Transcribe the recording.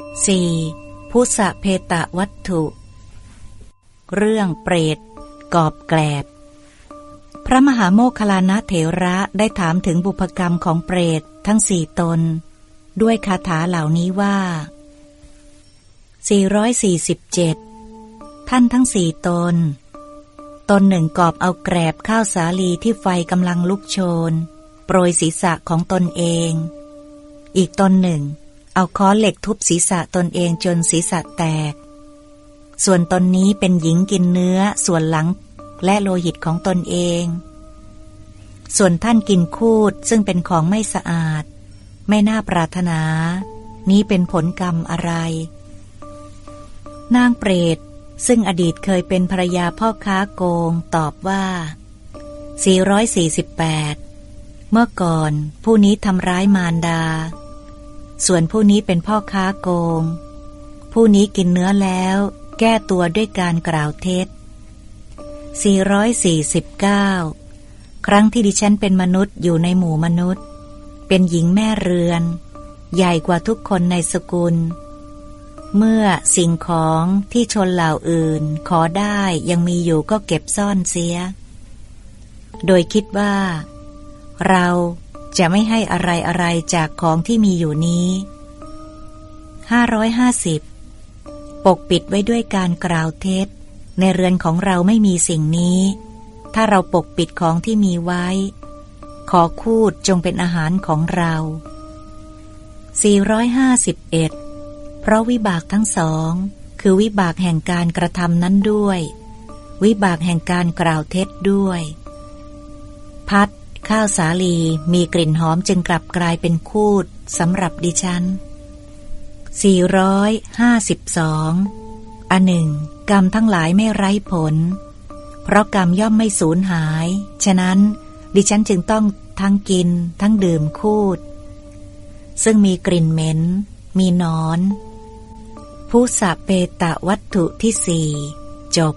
4. พุสะเพตะวัตถุ เรื่องเปรต กอบแกลบ พระมหาโมคลานะเถระได้ถามถึงบุพกรรมของเปรตทั้งสี่ตน ด้วยคาถาเหล่านี้ว่า 447 ท่านทั้งสี่ตน ตนหนึ่งกอบเอาแกรบข้าวสาลีที่ไฟกำลังลุกโชน โปรยศีรษะของตนเอง อีกตนหนึ่ง เอาค้อนเหล็กทุบศีรษะตนเองจนศีรษะแตก ส่วนตนนี้เป็นหญิงกินเนื้อส่วนหลังและโลหิตของตนเอง ส่วนท่านกินคูดซึ่งเป็นของไม่สะอาด ไม่น่าปรารถนา นี้เป็นผลกรรมอะไร นางเปรตซึ่งอดีตเคยเป็นภรยาพ่อค้าโกงตอบว่า 448 เมื่อก่อนผู้นี้ทำร้ายมารดา ส่วนผู้นี้เป็นพ่อค้าโกง ผู้นี้กินเนื้อแล้ว แก้ตัวด้วยการกล่าวเท็จ 449 ครั้งที่ดิฉันเป็นมนุษย์อยู่ในหมู่มนุษย์ เป็นหญิงแม่เรือน ใหญ่กว่าทุกคนในสกุล เมื่อสิ่งของที่ชนเหล่าอื่น ขอได้ยังมีอยู่ก็เก็บซ่อนเสีย โดยคิดว่า เรา จะไม่ให้อะไรอะไรจากของที่มีอยู่นี้ 550 ปกปิดไว้ด้วยการกล่าวเท็จ ในเรือนของเราไม่มีสิ่งนี้ ถ้าเราปกปิดของที่มีไว้ ขอคูดจงเป็นอาหารของเรา 451 เพราะวิบากทั้งสอง คือวิบากแห่งการกระทำนั้นด้วย วิบากแห่งการกล่าวเท็จด้วย พัด ข้าวสาลีมีกลิ่นหอมจึงกลับกลายเป็นคูดสำหรับดิฉัน 452 อันหนึ่ง กรรมทั้งหลายไม่ไร้ผล เพราะกรรมย่อมไม่สูญหาย ฉะนั้น ดิฉันจึงต้องทั้งกิน ทั้งดื่มคูด ซึ่งมีกลิ่นเหม็น มีนอน ผู้สะเปตะวัตถุที่สี่จบ